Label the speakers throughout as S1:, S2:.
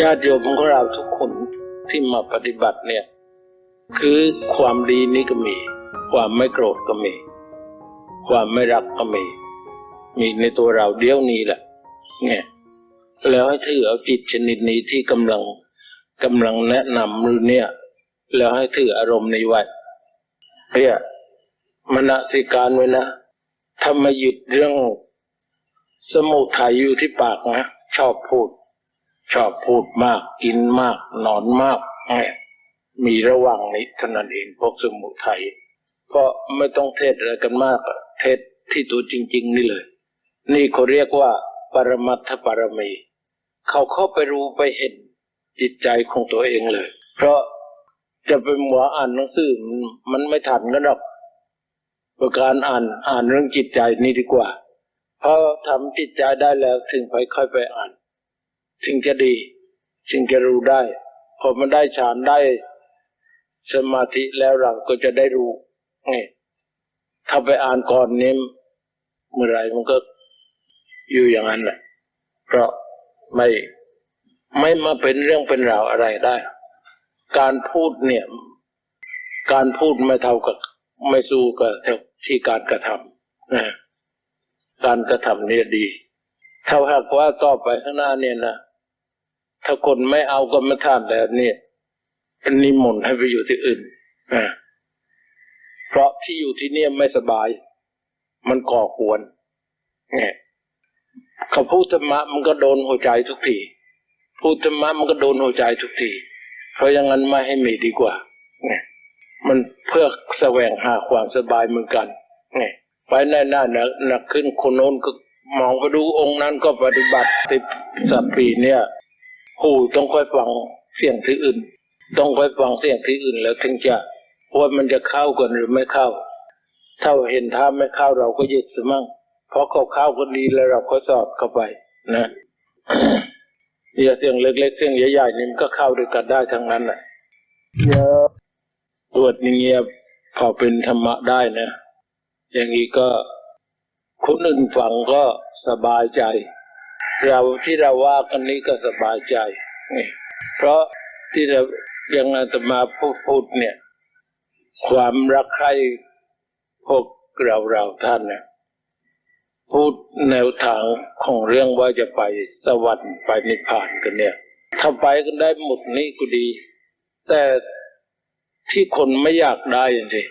S1: ญาติโยมของเราทุกคนที่มาปฏิบัติเนี่ย คือความดีนี่ก็มี ความไม่โกรธก็มี ความไม่รักก็มี มีในตัวเราเดียวนี้แหละ เนี่ย แล้วให้ถือเอาจิตชนิดนี้ที่กำลังกำลังแนะนำหรือเนี่ย แล้วให้ถืออารมณ์นี้ไว้เนี่ยมนสิการไว้นะถ้ามาหยุดเรื่อง สมุทัยอยู่ที่ปากนะชอบพูด ชอบพูดมากกินมาก นอนมากเนี่ยมีระว่างนี้เท่านั้นเองพวกสมุทัยก็ไม่ต้องเทศอะไรกันมากเทศที่ตัวจริง ๆ นี่เลย นี่เขาเรียกว่า ปรมัตถปรมีเขาเข้าไปรู้ไปเห็นจิตใจของตัวเองเลย เพราะจะไปหมัวอ่านหนังสือมันมันไม่ทันกันหรอกประการอ่านอ่านเรื่องจิตใจนี่ดีกว่า เพราะทำจิตใจได้แล้วถึงไปค่อยไปอ่าน ถึงจะดีถึงจะรู้ได้ พอมันได้ฌานได้ สมาธิแล้วเราก็จะได้รู้นี่ถ้าไปอ่านก่อนนี้เมื่อไรมันก็อยู่อย่างนั้นแหละเพราะไม่ไม่มาเป็นเรื่องเป็นราวอะไรได้ การพูดเนี่ย การพูดไม่เท่ากับไม่สู้กับที่การกระทำนะการกระทำเนี่ยดี ถ้าหากว่าต่อไปข้างหน้าเนี่ยนะ ถ้าคนไม่เอากรรมฐานแบบนี้เป็นนิมนต์ให้ไปอยู่ที่อื่นนะเพราะที่อยู่ที่เนี่ยไม่สบาย มันก่อกวนเนี่ยเขาพูดธรรมะมันก็โดนหัวใจทุกทีพูดธรรมะมันก็โดนหัวใจทุกที เพราะอย่างนั้นไม่ให้มีดีกว่าเนี่ยมันเพื่อแสวงหาความสบายเหมือนกันเนี่ยไปหน้าหน้าหนักหนักขึ้นคนโน้นก็มองไปดูองค์นั้นก็ปฏิบัติสิบสัปปีเนี่ย หูต้องค่อยฟังเสียงที่อื่น ต้องค่อยฟังเสียงที่อื่น แล้วถึงจะว่ามันจะเข้ากันหรือไม่เข้า ถ้าเห็นท่าไม่เข้าเราก็ยึดซะมั่งเพราะเขาเข้าก็ดีแล้วเราก็สอดเข้าไป นะเนี่ยเสียงเล็กๆเสียงใหญ่ๆนี่มันก็เข้าด้วยกันได้ทั้งนั้นแหละเยอะตรวจเงียบพอเป็นธรรมะได้นะ อย่างนี้ก็คนอื่นฟังก็สบายใจ เราที่เราว่ากันนี้ก็สบายใจ เพราะที่เรายังอาตมาพูดพูดเนี่ย ความรักใคร่พวกเราเราท่านเนี่ยพูดแนวทางของเรื่องว่าจะไปสวรรค์ไปนิพพานกันเนี่ยถ้าไปกันได้หมดนี่ก็ดี แต่ที่คนไม่อยากได้สิง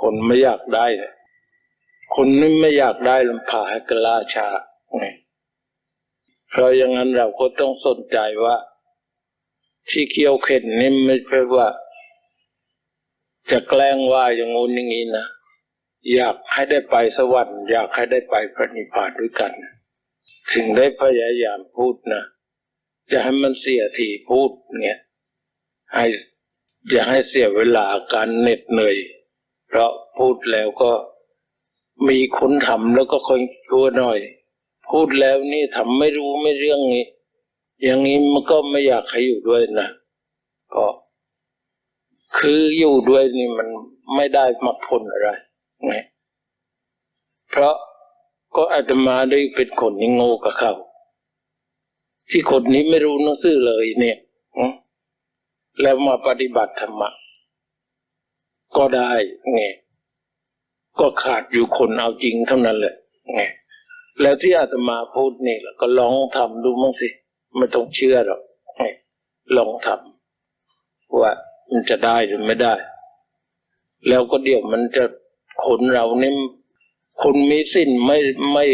S1: คนไม่อยากได้ คนนี่ไม่อยากได้ลำพาให้กระลาชาไง เพราะอย่างนั้นเราก็ต้องสนใจว่า ที่เคี้ยวเข็นนี่ไม่ใช่ว่า จะแกล้งว่าอย่างงู้นอย่างนี้นะอยากให้ได้ไปสวรรค์อยากให้ได้ไปพระนิพพานด้วยกัน ถึงได้พยายามพูดนะจะให้มันเสียทีพูดเนี่ยให้อย่าให้เสียเวลาการเหน็ดเหนื่อย เพราะพูดแล้วก็มีคนทำแล้วก็คนกลัวหน่อย พูดแล้วนี่ทำไม่รู้ไม่เรื่องนี้ อย่างนี้มันก็ไม่อยากให้อยู่ด้วยนะก็คืออยู่ด้วยนี่มันไม่ได้มาผลอะไรไงเพราะก็อาตมาได้เป็นคนยังโง่กับเขาที่คนนี้ไม่รู้หนังสือเลยเนี่ยแล้วมาปฏิบัติธรรมะก็ได้ไงก็ขาดอยู่คนเอาจริงเท่านั้นแหละไง แล้วที่อาตมาพูดนี่แหละก็ลองทำดูมั้งสิไม่ต้องเชื่อหรอกลองทำว่ามันจะได้หรือไม่ได้ แล้วก็เดี๋ยวมันจะคนเราเนี่ยคนมีสิ้นไม่ไม่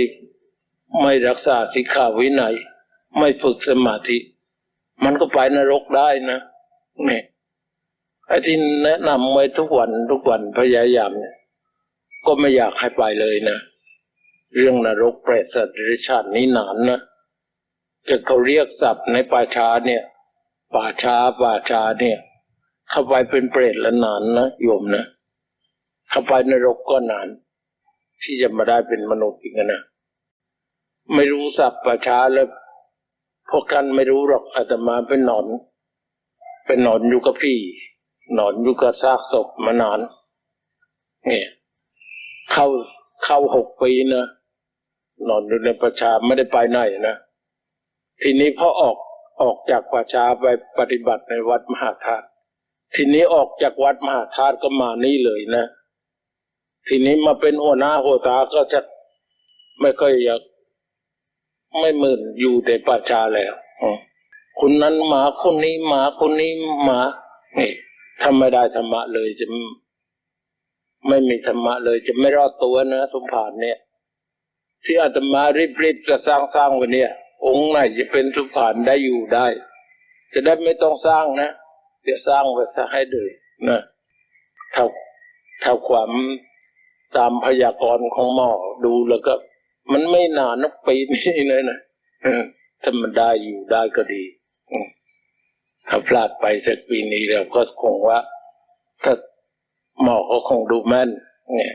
S1: ไม่รักษาสิกขาวินัย ไม่ฝึกสมาธิ มันก็ไปนรกได้นะนี่ไอ้ที่แนะนำไว้ทุกวันทุกวันพยายามเนี่ยก็ไม่อยากให้ไปเลยนะ เรื่องนรกเปรตสัตว์ดรัจฉานนี้นานนะจะเขาเรียกศัพท์ในป่าช้าเนี่ย ป่าช้าป่าช้าเนี่ย เข้าไปเป็นเปรตแล้วนานนะโยมนะเข้าไปนรกก็นาน ที่จะมาได้เป็นมนุษย์อีกนะไม่รู้ศัพท์ป่าช้าแล้วพวกกันไม่รู้หรอกอาตมาเป็นหนอน เป็นหนอนอยู่กับพี่หนอนอยู่กับซากศพมานานเนี่ยเข้าเข้าหกปีนะ นอนอยู่ในประชาไม่ได้ไปไหนนะทีนี้พอออกออกจากป่าช้าไปปฏิบัติในวัดมหาธาตุทีนี้ออกจากวัดมหาธาตุก็มานี่เลยนะทีนี้มาเป็นหัวหน้าหัวตาก็จะไม่ค่อยอยากไม่หมื่นอยู่ในป่าช้าแล้วอืมคนนั้นหมาคนนี้หมาคนนี้หมานี่ถ้าไม่ได้ธรรมะเลยจะไม่มีธรรมะเลยจะไม่รอดตัวนะสมภารเนี่ย ที่อาตมารีบๆจะสร้างสร้างวันนี้องค์ไหนจะเป็นสมภารได้อยู่ได้ จะได้ไม่ต้องสร้างนะเดี๋ยวสร้างไว้ซะให้เลยนะเท่าเท่าความตามพยากรณ์ของหมอดูแล้วก็ มันไม่นานนักปีนี้เลยนะถ้ามันได้อยู่ได้ก็ดีถ้าพลาดไปสักปีนี้เราก็คงว่า ถ้าหมอเขาคงดูแม่นเนี่ย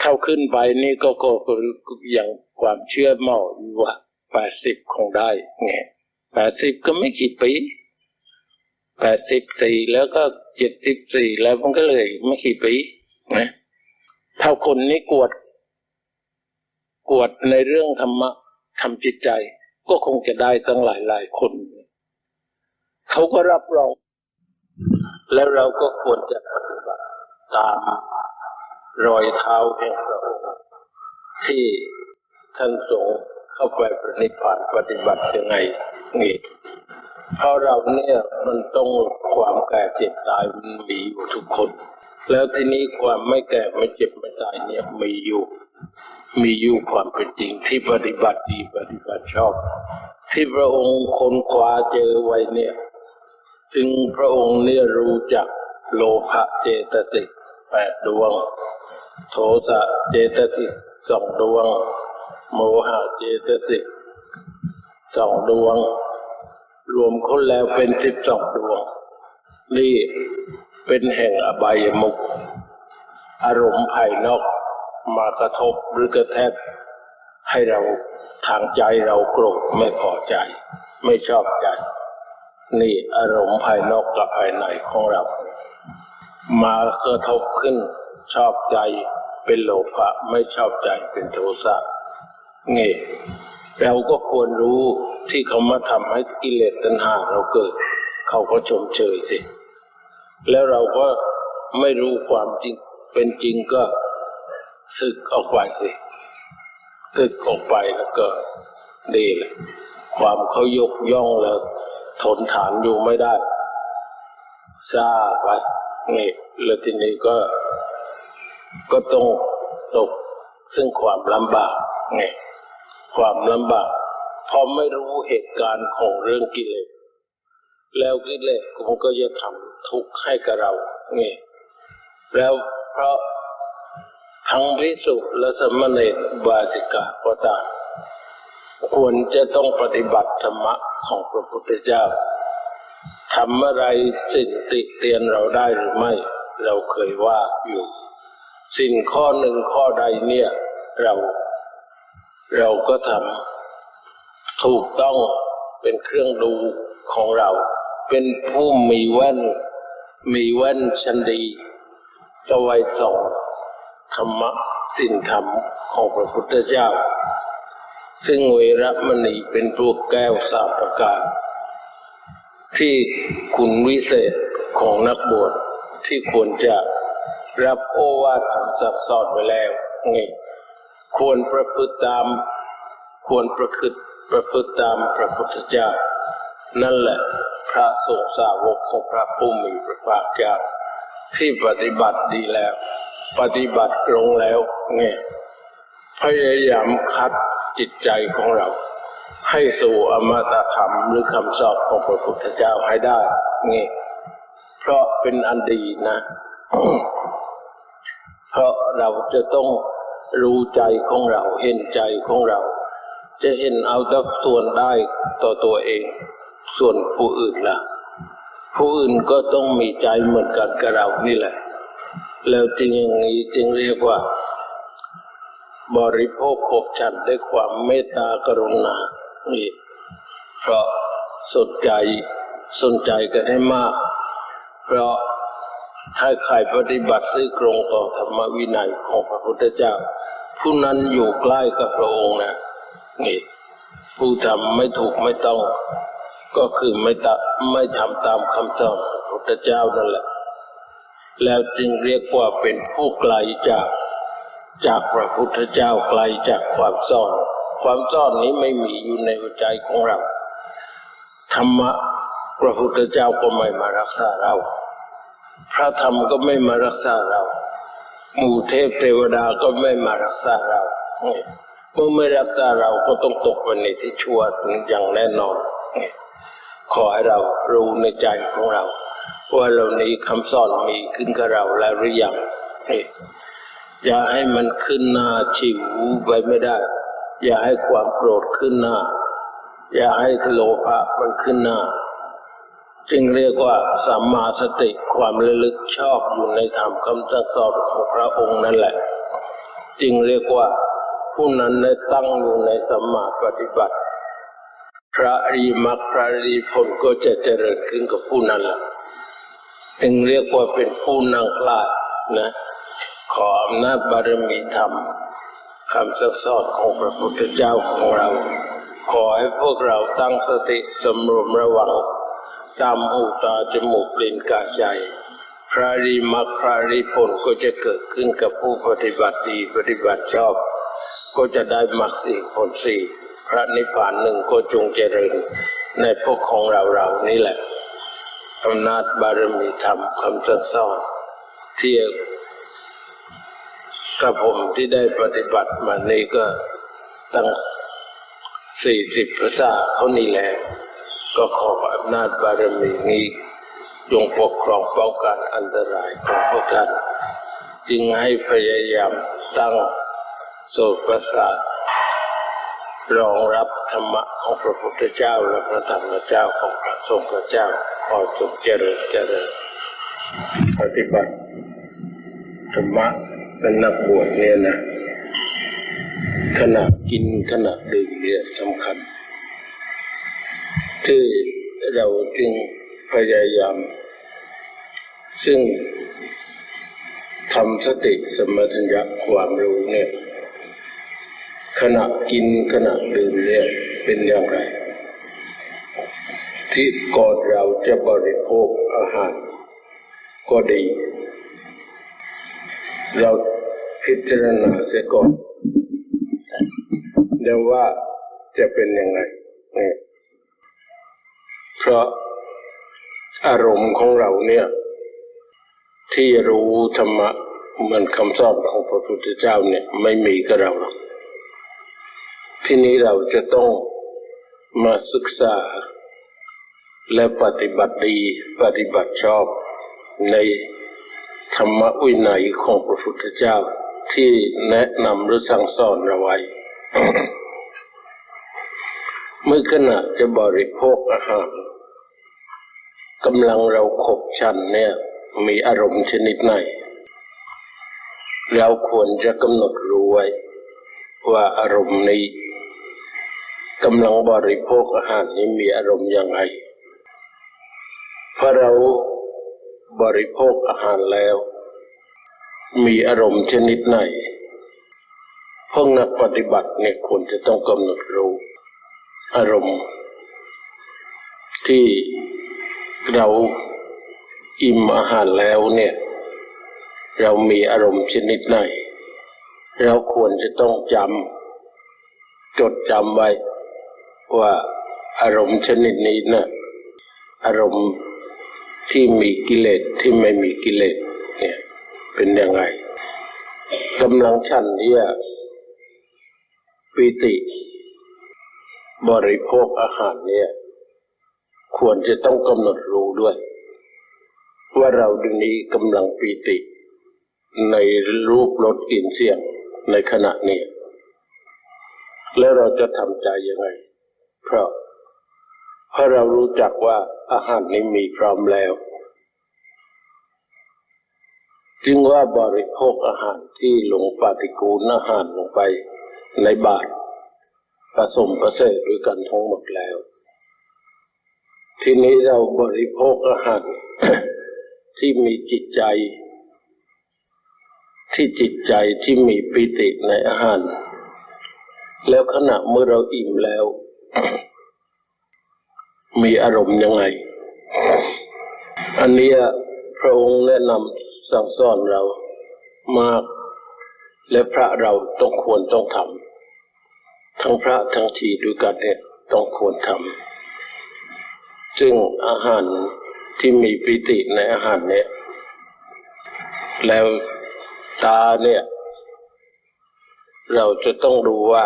S1: เข้าขึ้นไปนี่ก็ก็อย่างความเชื่อหมออยู่ว่าแปดสิบคงได้เนี่ยแปดสิบก็ไม่กี่ปีแปดสิบสี่แล้วก็เจ็ดสิบสี่แล้วมันก็เลยไม่กี่ปีนะเท่าคนนี้กวด กวดในเรื่องธรรมะทำจิตใจ ก็คงจะได้ตั้งหลายหลายคน เขาก็รับรอง แล้วเราก็ควรจะปฏิบัติตาม รอยเท้าแห่งพระองค์ที่ท่านทรงเข้าไปประนิพพานปฏิบัติยังไงนี่เพราะเราเนี่ยมันต้องความแก่เจ็บตายมันมีอยู่ทุกคน แล้วทีนี้ความไม่แก่ไม่เจ็บไม่ตายเนี่ยมีอยู่ มีอยู่ความเป็นจริงที่ปฏิบัติดีปฏิบัติชอบ ที่พระองค์ค้นคว้าเจอไว้เนี่ยจึงพระองค์เนี่ยรู้จักโลภะเจตสิกแปดดวง โทสะเจตสิกสองดวง โมหะเจตสิกสองดวง รวมคนแล้วเป็นสิบสองดวง นี่เป็นแห่งอบายมุขอารมณ์ภายนอกมากระทบหรือกระแทกให้เราทางใจเราโกรธไม่พอใจ ไม่ชอบใจ นี่อารมณ์ภายนอกกับภายในของเรา มากระทบขึ้น ชอบใจเป็นโลภะไม่ชอบใจเป็นโทสะนี่เราก็ควรรู้ที่เขามาทำให้กิเลสตัณหาเราเกิด เขาก็ชมเชยสิ แล้วเราก็ไม่รู้ความจริง เป็นจริงก็สึกออกไปสิสึกออกไปแล้วก็ดีแหละความเขายกย่องแล้ว ทนฐานอยู่ไม่ได้ซาไปนี่แล้วทีนี้ก็ ก็ต้องตกซึ่งความลำบากไงความลำบากเพราะไม่รู้เหตุการณ์ของเรื่องกิเลสแล้วกิเลสมันก็จะทำทุกข์ให้กับเราไงแล้วเพราะทั้งพิสุและสมณเณรบาสิกาก็ตามควรจะต้องปฏิบัติธรรมะของพระพุทธเจ้าทำอะไรสิ่งติเตียนเราได้หรือไม่ เราเคยว่าอยู่ สิ่งข้อหนึ่งข้อใดเนี่ย เรา เราก็ทำถูกต้องเป็นเครื่องดูของเรา เป็นผู้มีแว่น มีแว่นชันดีจะไว้ส่องธรรมะสิ่งธรรมของพระพุทธเจ้า ซึ่งเวรมณีเป็นตัวแก้วสาประการที่คุณวิเศษของนักบวชที่ควรจะ รับโอวาทคำสักสอนไว้แล้วนี่ควรประพฤติตาม ควรประพฤติประพฤติตามพระพุทธเจ้า นั่นแหละพระสงฆ์สาวกของพระผู้มีพระภาคเจ้าที่ปฏิบัติดีแล้ว ปฏิบัติตรงแล้วเนี่ยพยายามคัดจิตใจของเรา ให้สู่อมตะธรรมหรือคำสอนของพระพุทธเจ้าให้ได้นี่เพราะเป็นอันดีนะ เพราะเราจะต้องรู้ใจของเราเห็นใจของเรา จะเห็นเอาแต่ส่วนได้ต่อตัวเอง ส่วนผู้อื่นล่ะ ผู้อื่นก็ต้องมีใจเหมือนกันกับเรานี่แหละ แล้วจริงอย่างนี้จึงเรียกว่า บริโภคขบฉันด้วยความเมตตากรุณานี่เพราะสนใจสนใจกันให้มาก เพราะ ถ้าใครปฏิบัติซื่อตรงต่อธรรมวินัยของพระพุทธเจ้า ผู้นั้นอยู่ใกล้กับพระองค์นะนี่ผู้ทำไม่ถูกไม่ต้อง ก็คือไม่ตะไม่ทำตามคำสอนของพระพุทธเจ้านั่นแหละ แล้วจึงเรียกว่าเป็นผู้ไกลจากจากพระพุทธเจ้าไกลจากความสอน ความสอนนี้ไม่มีอยู่ในหัวใจของเรา ธรรมะพระพุทธเจ้าก็ไม่มารักษาเรา พระธรรมก็ไม่มารักษาเรา หมู่เทพเทวดาก็ไม่มารักษาเราเมื่อไม่รักษาเราก็ต้องตกไปในที่ชั่วอย่างแน่นอน ขอให้เรารู้ในใจของเรา ว่าเหล่านี้คำสอนมีขึ้นกับเราแล้วหรือยังอย่าให้มันขึ้นหน้าชิวไปไม่ได้ อย่าให้ความโกรธขึ้นหน้า อย่าให้โลภะมันขึ้นหน้า จึงเรียกว่าสัมมาสติความระลึกชอบอยู่ในธรรมคำสั่งสอนของพระองค์นั่นแหละ จึงเรียกว่าผู้นั้นได้ตั้งอยู่ในสัมมาปฏิบัติ พระริมรรคพระริยผลก็จะเจริญขึ้นกับผู้นั้นแหละจึงเรียกว่าเป็นผู้นั่งพลาดนะ ขออำนาจบารมีธรรมคำสั่งสอนของพระพุทธเจ้าของเรา ขอให้พวกเราตั้งสติสำรวมระวัง ตามหูตาจมูกลิ้นกายใจพระริมรรคพระริผลก็จะเกิดขึ้นกับผู้ปฏิบัติดีปฏิบัติชอบ ก็จะได้มรรคสี่ผลสี่พระนิพพานหนึ่งก็จงเจริญในพวกของเราเรานี่แหละอำนาจบารมีธรรมคำสั่งสอนที่กับผมที่ได้ปฏิบัติมานี่ก็ตั้งสี่สิบภาษาเขานี่แหละ ก็ขออำนาจบารมีนี้จงปกครองป้องกันอันตรายของพวกท่านจึงให้พยายามตั้งโสตประสาทรองรับธรรมะของพระพุทธเจ้าและพระธรรมเจ้าของพระสงฆ์เจ้าขอจงเจริญเจริญปฏิบัติธรรมะเป็นนักบวชเนี่ยนะขณะกินขณะดื่มเนี่ยสำคัญ ที่เราจึงพยายาม ซึ่งทำสติสมถัญญะความรู้เนี่ยขณะกินขณะดื่มเนี่ยเป็นอย่างไร ที่ก่อนเราจะบริโภคอาหาร ก็ดี เราพิจารณาเสียก่อนเดี๋ยวว่าจะเป็นยังไงเนี่ย เพราะอารมณ์ของเราเนี่ย ที่รู้ธรรมะมันคำสอนของพระพุทธเจ้าเนี่ย ไม่มีกับเราหรอกที่นี้เราจะต้องมาศึกษา และปฏิบัติดีปฏิบัติชอบในธรรมวินัยของพระพุทธเจ้าที่แนะนำหรือสั่งสอนเราไว้ เมื่อขณะจะบริโภคอาหาร กำลังเราขบชันเนี่ย มีอารมณ์ชนิดไหนเราควรจะกำหนดรู้ไว้ ว่าอารมณ์นี้กำลังบริโภคอาหารนี้มีอารมณ์ยังไงพอเราบริโภคอาหารแล้ว มีอารมณ์ชนิดไหนพวกนักปฏิบัติเนี่ยควรจะต้องกำหนดรู้ อารมณ์ ที่ เราอิ่มอาหารแล้วเนี่ย เรามีอารมณ์ชนิดไหน เราควรจะต้องจำจดจำไว้ ว่าอารมณ์ชนิดนี้นะ่ะอารมณ์ที่มีกิเลสที่ไม่มีกิเลสเนี่ยเป็นยังไงกำลังฉันเนี่ยปิติ บริโภคอาหารเนี่ย ควรจะต้องกำหนดรู้ด้วย ว่าเราดนี้กำลังปีติ ในรูปรสกลิ่นเสียงในขณะนี้ แล้วเราจะทำใจยังไง เพราะเพราะเรารู้จักว่าอาหารนี้มีพร้อมแล้วจึงว่าบริโภคอาหารที่หลงปฏิกูลอาหารลงไปในบาตรผสมประเสริฐด้วยกันทั้งหมดแล้ว ทีนี้เราบริโภคอาหารที่มีจิตใจ ที่จิตใจที่มีปิติในอาหาร แล้วขณะเมื่อเราอิ่มแล้ว มีอารมณ์ยังไง อันนี้พระองค์แนะนำสั่งสอนเรามาก และพระเราต้องควรต้องทำทั้งพระทั้งทีด้วยกันเนี่ยต้องควรทำ ซึ่งอาหารที่มีปิติในอาหารเนี่ย แล้วตาเนี่ย เราจะต้องดูว่า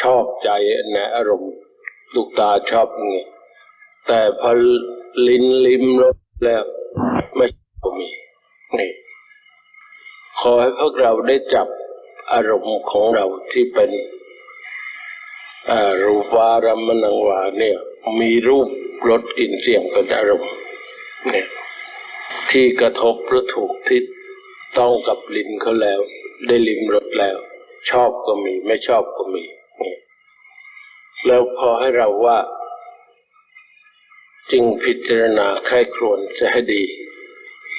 S1: ชอบใจในอารมณ์ลูกตาชอบไงแต่พอลิ้นลิ้มรสแล้วไม่มีนี่ขอให้พวกเราได้จับอารมณ์ของเราที่เป็นอรูปารมณังวาเนี่ย มีรูป รสกลิ่นเสียงเป็นอารมณ์เนี่ยที่กระทบหรือถูกที่ต้องกับลิ้นเขาแล้ว ได้ลิ้มรสแล้ว ชอบก็มี ไม่ชอบก็มีเนี่ยแล้วพอให้เราว่า จึงพิจารณาใคร่ครวญจะให้ดี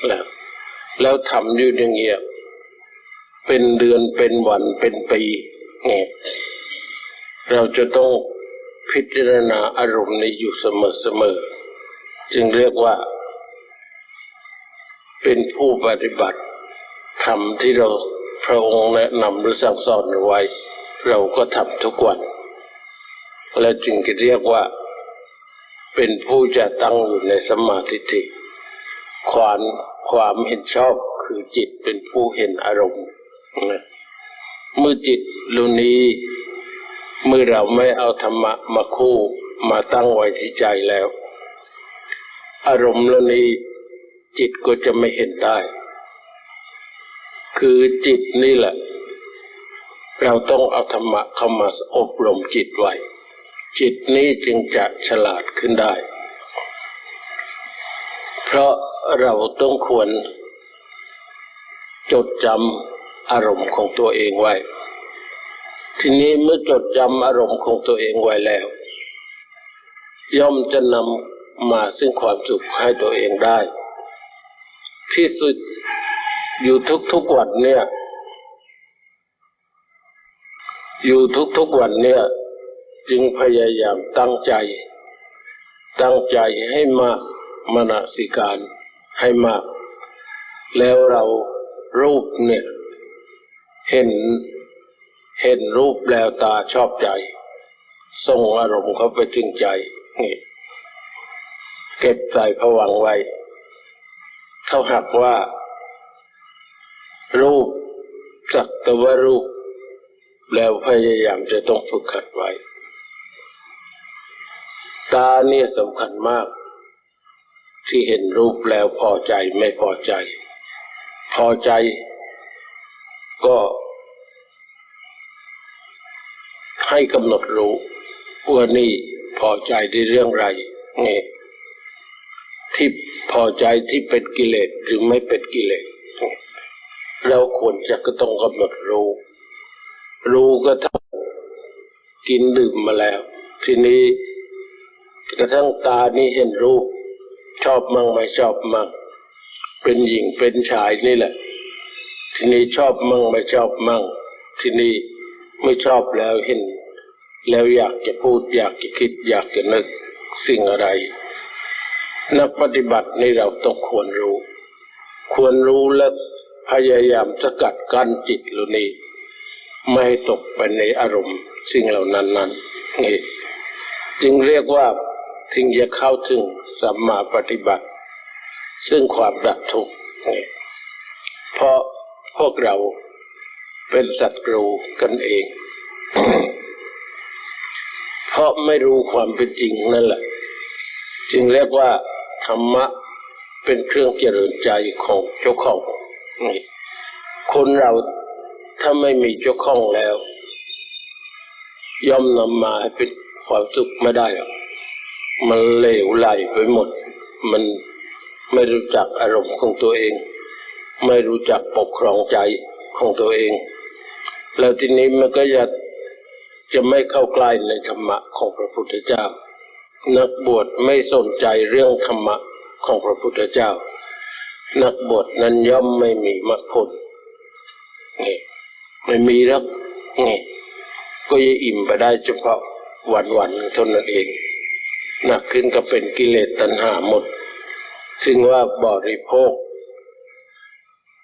S1: แล้วแล้วทำอยู่อย่างเงี้ยเป็นเดือนเป็นวันเป็นปีเนี่ยเราจะต้อง พิจารณาอารมณ์นี้อยู่เสมอเสมอๆจึงเรียกว่า เป็นผู้ปฏิบัติธรรมที่เราพระองค์แนะนำหรือสั่งสอนไว้ เราก็ทำทุกวัน และจึงเรียกว่า เป็นผู้จะตั้งอยู่ในสมาธิิความความเห็นชอบคือจิตเป็นผู้เห็นอารมณ์เมื่อจิตลุนี้ เมื่อเราไม่เอาธรรมะมาคู่มาตั้งไว้ที่ใจแล้ว อารมณ์เหล่านี้จิตก็จะไม่เห็นได้ คือจิตนี่แหละ เราต้องเอาธรรมะเข้ามาอบรมจิตไว้ จิตนี้จึงจะฉลาดขึ้นได้ เพราะเราต้องควรจดจำอารมณ์ของตัวเองไว้ ทีนี้เมื่อจดจำอารมณ์ของตัวเองไว้แล้ว ย่อมจะนำมาซึ่งความสุขให้ตัวเองได้ ที่สุดอยู่ทุกๆวันเนี่ย อยู่ทุกๆวันเนี่ย จึงพยายามตั้งใจ ตั้งใจให้มากมนสิการให้มาก แล้วเรารูปเนี่ย เห็น เห็นรูปแล้วตาชอบใจ ส่งอารมณ์เข้าไปถึงใจนี่เก็บใส่ผวังไว้เท่าหักว่า รูปสักแต่ว่ารูป แล้วพยายามจะต้องฝึกขัดไว้ ตาเนี่ยสำคัญมาก ที่เห็นรูปแล้วพอใจไม่พอใจ พอใจ ก็ ให้กำหนดรู้ว่านี่พอใจในเรื่องไรนี่ที่พอใจที่เป็นกิเลสหรือไม่เป็นกิเลสเราควรจะก็ต้องกำหนดรู้ รู้ก็ทั้งกินดื่มมาแล้ว ทีนี้กระทั่งตานี่เห็นรูป ชอบมั่งไม่ชอบมั่งเป็นหญิงเป็นชายนี่แหละ ทีนี้ชอบมั่งไม่ชอบมั่ง ทีนี้ไม่ชอบแล้วเห็น แล้วอยากจะพูดอยากจะคิด อยากจะนึกสิ่งอะไร นักปฏิบัติในเราต้องควรรู้ ควรรู้และพยายามสกัดกั้นจิตเหล่านี้ ไม่ให้ตกไปในอารมณ์ สิ่งเหล่านั้นนั้นนี่จึงเรียกว่าถึงจะเข้าถึงสัมมาปฏิบัติ ซึ่งความดับทุกข์นี่เพราะพวกเราเป็นศัตรูกันเอง ราะไม่รู้ความเป็นจริงนั่นแหละ จึงเรียกว่าธรรมะเป็นเครื่องเจริญใจของเจ้าของคนเราถ้าไม่มีเจ้าของแล้ว ย่อมนำมาให้เป็นความสุขไม่ได้หรอกมันเลวไหลไปหมด มันไม่รู้จักอารมณ์ของตัวเอง ไม่รู้จักปกครองใจของตัวเอง แล้วทีนี้มันก็จะ จะไม่เข้าใกล้ในธรรมะของพระพุทธเจ้า นักบวชไม่สนใจเรื่องธรรมะของพระพุทธเจ้า นักบวชนั้นย่อมไม่มีมรรคผลนี่ไม่มีแล้วนี่ก็จะอิ่มไปได้เฉพาะวันวันเท่านั้นเองหนักขึ้นก็เป็นกิเลสตัณหาหมด ซึ่งว่าบริโภค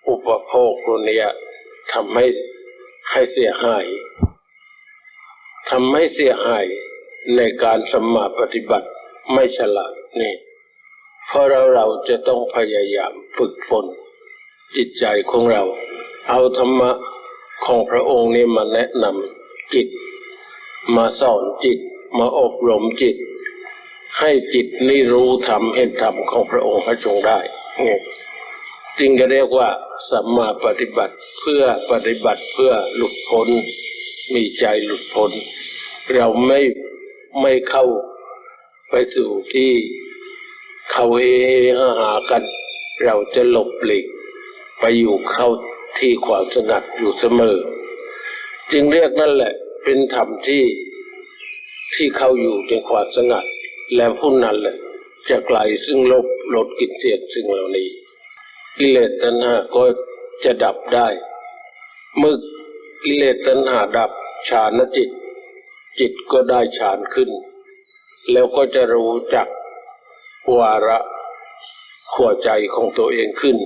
S1: อุปโภคตัวนี้ทำให้ให้เสียหาย ทำให้เสียหายในการสมมาปฏิบัติไม่ฉลาดนี่เพราะเราเราจะต้องพยายามฝึกฝนจิตใจของเรา เอาธรรมะของพระองค์นี้มาแนะนำจิต มาสอนจิต มาอบรมจิต ให้จิตนี่รู้ธรรมเห็นธรรมของพระองค์ให้จงได้นี่จึงจะเรียกว่าสัมมาปฏิบัติเพื่อปฏิบัติเพื่อหลุดพ้น มีใจหลุดพ้น เราไม่ไม่เข้าไปสู่ที่เขาเอหากัน เราจะหลบหลีกไปอยู่เข้าที่ความสงัดอยู่เสมอ จึงเรียกนั่นแหละ เป็นธรรมที่ที่เข้าอยู่ในความสงัด และผู้นั้นแหละจะไกลซึ่งลบลดกิจเสียงสิ่งเหล่านี้กิเลสตัณหาก็จะดับได้ เมื่อ กิเลสตัณหาดับฌานจิต จิตก็ได้ฌานขึ้น แล้วก็จะรู้จักวาระขัวใจของตัวเองขึ้น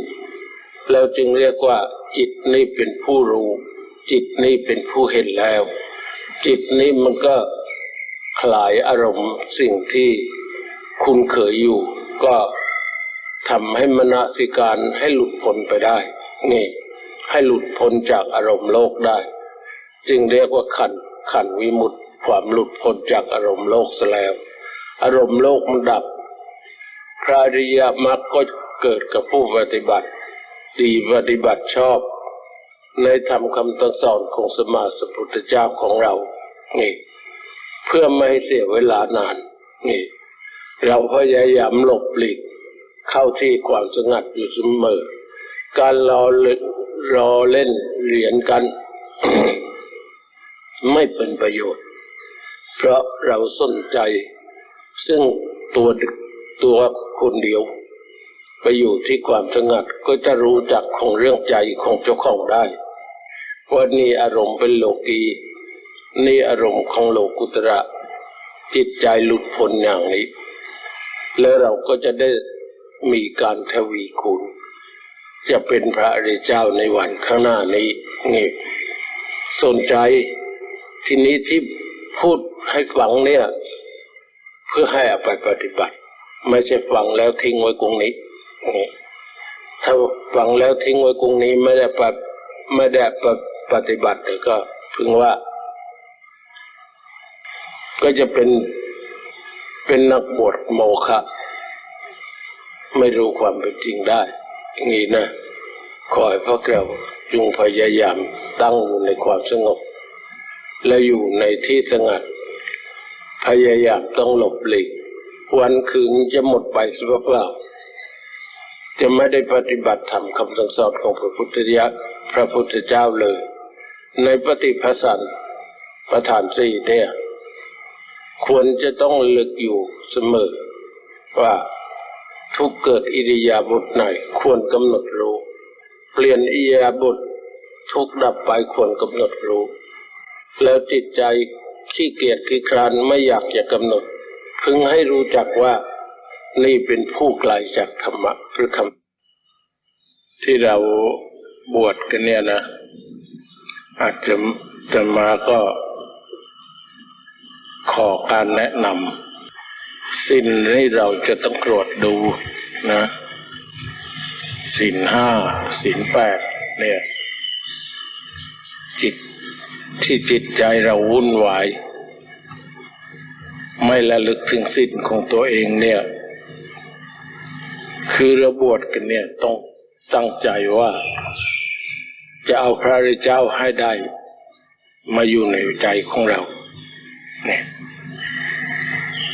S1: แล้วจึงเรียกว่า จิตนี้เป็นผู้รู้ จิตนี้เป็นผู้เห็นแล้ว จิตนี้มันก็คลายอารมณ์สิ่งที่คุ้นเคยอยู่ ก็ทำให้มนสิการให้หลุดพ้นไปได้ นี่ ให้หลุดพ้นจากอารมณ์โลกได้ จึงเรียกว่าขันขันวิมุตติความหลุดพ้นจากอารมณ์โลกซะแล้ว อารมณ์โลกมันดับ พระริยมรรคก็เกิดกับผู้ปฏิบัติ ดีปฏิบัติชอบ ในธรรมคำตสอนของสมมาสัพพุทธเจ้าของเรา นี่ เพื่อไม่ให้เสียเวลานาน นี่ เราพยายามหลบหลีกเข้าที่ความสงัดอยู่เสมอ การรอเรอเล่นเหรียญกัน ไม่เป็นประโยชน์ เพราะเราสนใจ ซึ่งตัวตัวคนเดียว ไปอยู่ที่ความสงัดก็จะรู้จักของเรื่องใจของเจ้าของได้ว่านี่อารมณ์เป็นโลกีนี่อารมณ์ของโลกุตระจิตใจหลุดพ้นอย่างนี้ แล้วเราก็จะได้มีการทวีคูณ จะเป็นพระอริยเจ้าในวันข้างหน้านี้นี่สนใจทีนี้ที่พูดให้ฟังเนี่ย เพื่อให้เอาไปปฏิบัติ ไม่ใช่ฟังแล้วทิ้งไว้กรงนี้นี่ถ้าฟังแล้วทิ้งไว้กรงนี้ไม่ได้ปฏิไม่ได้ปฏิบัติก็พึงว่า ก็จะเป็นเป็นนักบวชโมฆะไม่รู้ความเป็นจริงได้ งี้นะขอให้พวกเราจงพยายามตั้งอยู่ในความสงบ และอยู่ในที่สงัด พยายามต้องหลบหลีกวันคืนจะหมดไปสิเปล่าจะไม่ได้ปฏิบัติธรรมคำสั่งสอนของพระพุทธเจ้าพระพุทธเจ้าเลย ในปฏิภาสันประธานสี่เนี่ยควรจะต้องลึกอยู่เสมอว่า ทุกเกิดอิริยาบถไหนควรกำหนดรู้ เปลี่ยนอิริยาบถทุกดับไปควรกำหนดรู้ แล้วจิตใจขี้เกียจขี้คร้านไม่อยากจะกำหนด พึงให้รู้จักว่านี่เป็นผู้ไกลจากธรรมะหรือคำที่เราบวชกันเนี่ยนะ อาจจะจะมาก็ขอการแนะนำ สินนี้เราจะต้องตรวจดูนะสินห้าสินแปดเนี่ย จิตที่จิตใจเราวุ่นวาย ไม่ระลึกถึงสินของตัวเองเนี่ย คือระบวชกันเนี่ยต้องตั้งใจว่า จะเอาพระริเจ้าให้ได้ มาอยู่ในใจของเรา เนี่ย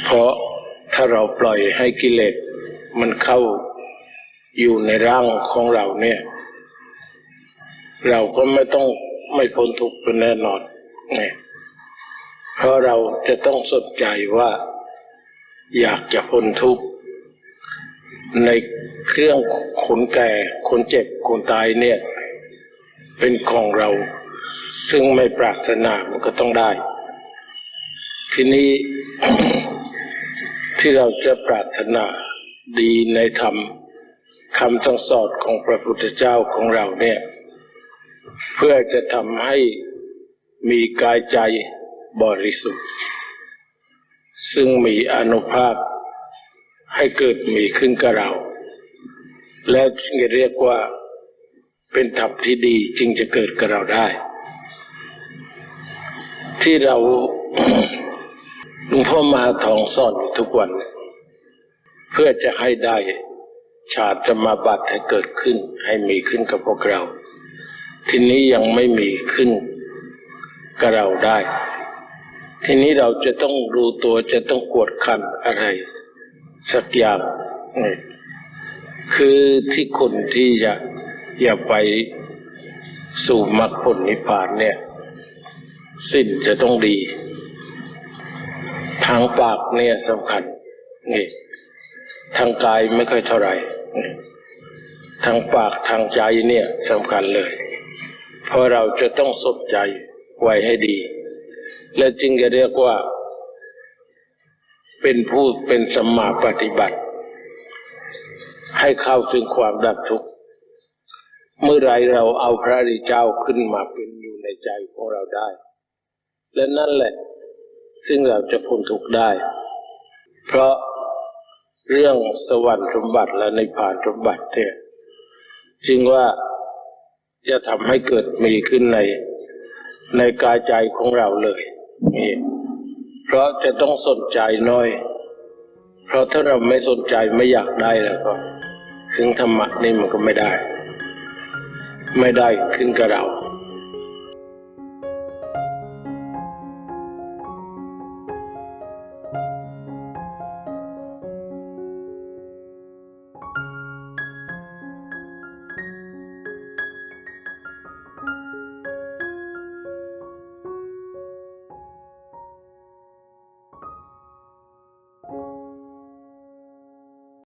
S1: เพราะ ถ้าเราปล่อยให้กิเลสมันเข้าอยู่ในร่างของเราเนี่ย เราก็ไม่ต้องไม่พ้นทุกข์เป็นแน่นอนเนี่ยเพราะเราจะต้องสนใจว่า อยากจะพ้นทุกข์ในเครื่องขนแก่คนเจ็บคนตายเนี่ย เป็นของเรา ซึ่งไม่ปรารถนามันก็ต้องได้ ทีนี้ ที่เราจะปรารถนาดีในธรรมคำสั่งสอนของพระพุทธเจ้าของเราเนี่ย เพื่อจะทำให้มีกายใจบริสุทธิ์ ซึ่งมีอนุภาพให้เกิดมีขึ้นกับเรา แล้วจึงจะเรียกว่าเป็นธรรมที่ดีจึงจะเกิดกับเราได้ ที่เรา หลวงพ่อมาทองสอนอยู่ทุกวัน เพื่อจะให้ได้ชาติสมาบัติให้เกิดขึ้น ให้มีขึ้นกับพวกเรา ทีนี้ยังไม่มีขึ้นกับเราได้ ทีนี้เราจะต้องรู้ตัวจะต้องกวดขันอะไร สักอย่างคือที่คนที่จะอย่าไปสู่มรรคผลนิพพานเนี่ย สิ้นจะต้องดี ทางปากเนี่ยสำคัญนี่ทางกายไม่ค่อยเท่าไหร่ทางปากทางใจเนี่ยสำคัญเลย เพราะเราจะต้องสนใจไว้ให้ดี และจึงจะเรียกว่า เป็นผู้เป็นสมมาปฏิบัติ ให้เข้าถึงความดับทุกข์เมื่อไรเราเอาพระริเจ้าขึ้นมาเป็นอยู่ในใจของเราได้ และนั่นแหละ ซึ่งเราจะพ้นทุกข์ได้ เพราะเรื่องสวรรค์สมบัติและในผ่านสมบัติเนี่ยจึงว่าจะทำให้เกิดมีขึ้นในในกายใจของเราเลยนี่เพราะจะต้องสนใจน้อย เพราะถ้าเราไม่สนใจไม่อยากได้แล้วก็ถึงธรรมะนี่มันก็ไม่ได้ ไม่ได้ขึ้นกับเรา